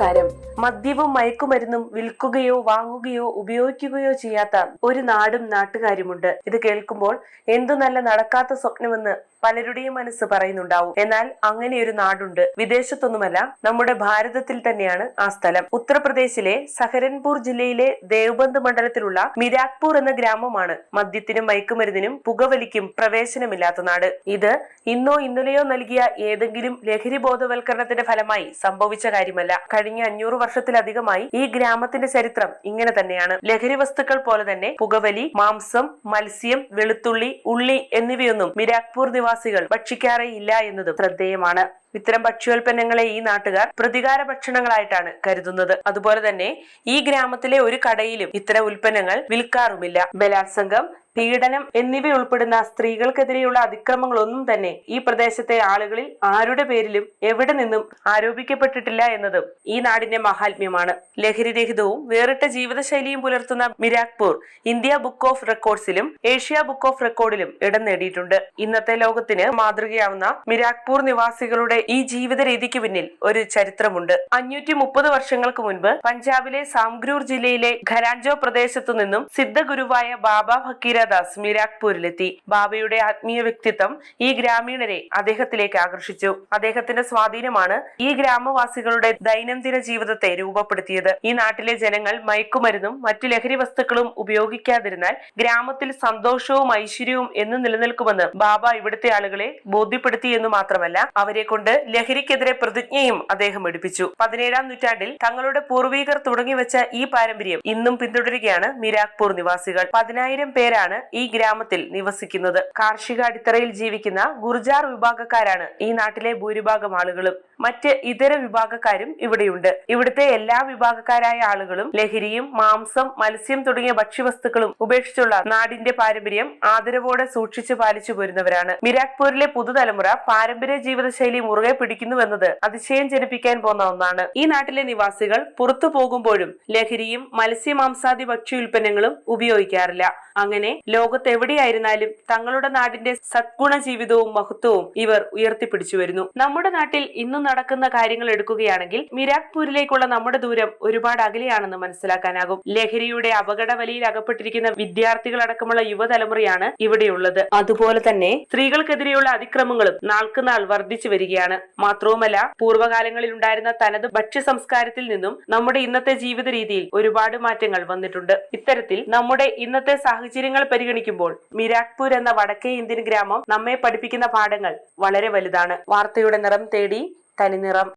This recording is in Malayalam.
നമസ്കാരം മദ്യവും മയക്കുമരുന്നും വിൽക്കുകയോ വാങ്ങുകയോ ഉപയോഗിക്കുകയോ ചെയ്യാത്ത ഒരു നാടും നാട്ടുകാരുമുണ്ട്. ഇത് കേൾക്കുമ്പോൾ എന്തു നല്ല നടക്കാത്ത സ്വപ്നമെന്ന് പലരുടെയും മനസ്സ് പറയുന്നുണ്ടാവും. എന്നാൽ അങ്ങനെ ഒരു നാടുണ്ട്. വിദേശത്തൊന്നുമല്ല നമ്മുടെ ഭാരതത്തിൽ തന്നെയാണ് ആ സ്ഥലം. ഉത്തർപ്രദേശിലെ സഹരൻപൂർ ജില്ലയിലെ ദേവബന്ദ് മണ്ഡലത്തിലുള്ള മിരാക്പൂർ എന്ന ഗ്രാമമാണ് മദ്യത്തിനും മയക്കുമരുന്നിനും പുകവലിക്കും പ്രവേശനമില്ലാത്ത നാട്. ഇത് ഇന്നോ ഇന്നലെയോ നൽകിയ ഏതെങ്കിലും ലഹരി ബോധവൽക്കരണത്തിന്റെ ഫലമായി സംഭവിച്ച കാര്യമല്ല. കഴിഞ്ഞ അഞ്ഞൂറ് വർഷത്തിലധികമായി ഈ ഗ്രാമത്തിന്റെ ചരിത്രം ഇങ്ങനെ തന്നെയാണ്. ലഹരി വസ്തുക്കൾ പോലെ തന്നെ പുകവലി മാംസം മത്സ്യം വെളുത്തുള്ളി ഉള്ളി എന്നിവയൊന്നും മിരാക്പൂർ നിവാസികൾ ഭക്ഷിക്കാറേ ഇല്ല എന്നതും ശ്രദ്ധേയമാണ്. ഇത്തരം ഭക്ഷ്യോൽപ്പന്നങ്ങളെ ഈ നാട്ടുകാർ പ്രതികാര ഭക്ഷണങ്ങളായിട്ടാണ് കരുതുന്നത്. അതുപോലെ തന്നെ ഈ ഗ്രാമത്തിലെ ഒരു കടയിലും ഇത്തരം ഉൽപ്പന്നങ്ങൾ വിൽക്കാറുമില്ല. ബലാത്സംഗം പീഡനം എന്നിവ ഉൾപ്പെടുന്ന സ്ത്രീകൾക്കെതിരെയുള്ള അതിക്രമങ്ങളൊന്നും തന്നെ ഈ പ്രദേശത്തെ ആളുകളിൽ ആരുടെ പേരിലും എവിടെ നിന്നും ആരോപിക്കപ്പെട്ടിട്ടില്ല എന്നതും ഈ നാടിന്റെ മഹാത്മ്യമാണ്. ലഹരിരഹിതവും വേറിട്ട ജീവിതശൈലിയും പുലർത്തുന്ന മിരാക്പൂർ ഇന്ത്യ ബുക്ക് ഓഫ് റെക്കോർഡ്സിലും ഏഷ്യ ബുക്ക് ഓഫ് റെക്കോർഡിലും ഇടം നേടിയിട്ടുണ്ട്. ഇന്നത്തെ ലോകത്തിന് മാതൃകയാവുന്ന മിരാക്പൂർ നിവാസികളുടെ ഈ ജീവിത രീതിക്ക് പിന്നിൽ ഒരു ചരിത്രമുണ്ട്. അഞ്ഞൂറ്റി മുപ്പത് വർഷങ്ങൾക്ക് മുൻപ് പഞ്ചാബിലെ സാംഗ്രൂർ ജില്ലയിലെ ഖരാൻജോ പ്രദേശത്തു നിന്നും സിദ്ധഗുരുവായ ബാബ ഫക്കീരദാസ് മിരാക്പൂരിലെത്തി. ബാബയുടെ ആത്മീയ വ്യക്തിത്വം ഈ ഗ്രാമീണരെ അദ്ദേഹത്തിലേക്ക് ആകർഷിച്ചു. അദ്ദേഹത്തിന്റെ സ്വാധീനമാണ് ഈ ഗ്രാമവാസികളുടെ ദൈനംദിന ജീവിതത്തെ രൂപപ്പെടുത്തിയത്. ഈ നാട്ടിലെ ജനങ്ങൾ മയക്കുമരുന്നും മറ്റു ലഹരി വസ്തുക്കളും ഉപയോഗിക്കാതിരുന്നാൽ ഗ്രാമത്തിൽ സന്തോഷവും ഐശ്വര്യവും എന്ന് നിലനിൽക്കുമെന്ന് ബാബ ഇവിടുത്തെ ആളുകളെ ബോധ്യപ്പെടുത്തി എന്ന് മാത്രമല്ല അവരെ കൊണ്ട് ലഹരിക്കെതിരെ പ്രതിജ്ഞയും അദ്ദേഹം എടുപ്പിച്ചു. പതിനേഴാം നൂറ്റാണ്ടിൽ തങ്ങളുടെ പൂർവീകർ തുടങ്ങിവെച്ച ഈ പാരമ്പര്യം ഇന്നും പിന്തുടരുകയാണ് മിരാക്പൂർ നിവാസികൾ. പതിനായിരം പേരാണ് ഈ ഗ്രാമത്തിൽ നിവസിക്കുന്നത്. കാർഷിക അടിത്തറയിൽ ജീവിക്കുന്ന ഗുർജാർ വിഭാഗക്കാരാണ് ഈ നാട്ടിലെ ഭൂരിഭാഗം ആളുകളും. മറ്റ് ഇതര വിഭാഗക്കാരും ഇവിടെയുണ്ട്. ഇവിടുത്തെ എല്ലാ വിഭാഗക്കാരായ ആളുകളും ലഹരിയും മാംസം മത്സ്യം തുടങ്ങിയ ഭക്ഷ്യവസ്തുക്കളും ഉപേക്ഷിച്ചുള്ള നാടിന്റെ പാരമ്പര്യം ആദരവോടെ സൂക്ഷിച്ചു പാലിച്ചു പോരുന്നവരാണ്. മിരാക്പൂരിലെ പുതുതലമുറ പാരമ്പര്യ ജീവിതശൈലി മുറുകെ പിടിക്കുന്നുവെന്നത് അതിശയം ജനിപ്പിക്കാൻ പോന്ന ഒന്നാണ്. ഈ നാട്ടിലെ നിവാസികൾ പുറത്തു പോകുമ്പോഴും ലഹരിയും മത്സ്യമാംസാദി ഭക്ഷ്യ ഉൽപ്പന്നങ്ങളും ഉപയോഗിക്കാറില്ല. അങ്ങനെ ലോകത്തെവിടെയായിരുന്നാലും തങ്ങളുടെ നാടിന്റെ സദ്ഗുണ ജീവിതവും മഹത്വവും ഇവർ ഉയർത്തിപ്പിടിച്ചു വരുന്നു. നമ്മുടെ നാട്ടിൽ ഇന്നും നടക്കുന്ന കാര്യങ്ങൾ എടുക്കുകയാണെങ്കിൽ മിരാക്പൂരിലേക്കുള്ള നമ്മുടെ ദൂരം ഒരുപാട് അകലെയാണെന്ന് മനസ്സിലാക്കാനാകും. ലഹരിയുടെ അപകട വലിയിൽ അകപ്പെട്ടിരിക്കുന്ന വിദ്യാർത്ഥികളടക്കമുള്ള യുവതലമുറയാണ് ഇവിടെയുള്ളത്. അതുപോലെ തന്നെ സ്ത്രീകൾക്കെതിരെയുള്ള അതിക്രമങ്ങളും നാൾക്കുനാൾ വർദ്ധിച്ചു വരികയാണ്. മാത്രവുമല്ല പൂർവകാലങ്ങളിൽ ഉണ്ടായിരുന്ന തനത് ഭക്ഷ്യ സംസ്കാരത്തിൽ നിന്നും നമ്മുടെ ഇന്നത്തെ ജീവിത രീതിയിൽ ഒരുപാട് മാറ്റങ്ങൾ വന്നിട്ടുണ്ട്. ഇത്തരത്തിൽ നമ്മുടെ ഇന്നത്തെ സാഹചര്യങ്ങൾ പരിഗണിക്കുമ്പോൾ മിരാക്പൂർ എന്ന വടക്കേ ഇന്ത്യൻ ഗ്രാമം നമ്മെ പഠിപ്പിക്കുന്ന പാഠങ്ങൾ വളരെ വലുതാണ്. വാർത്തയുടെ നിറം തേടി തനിനിറം.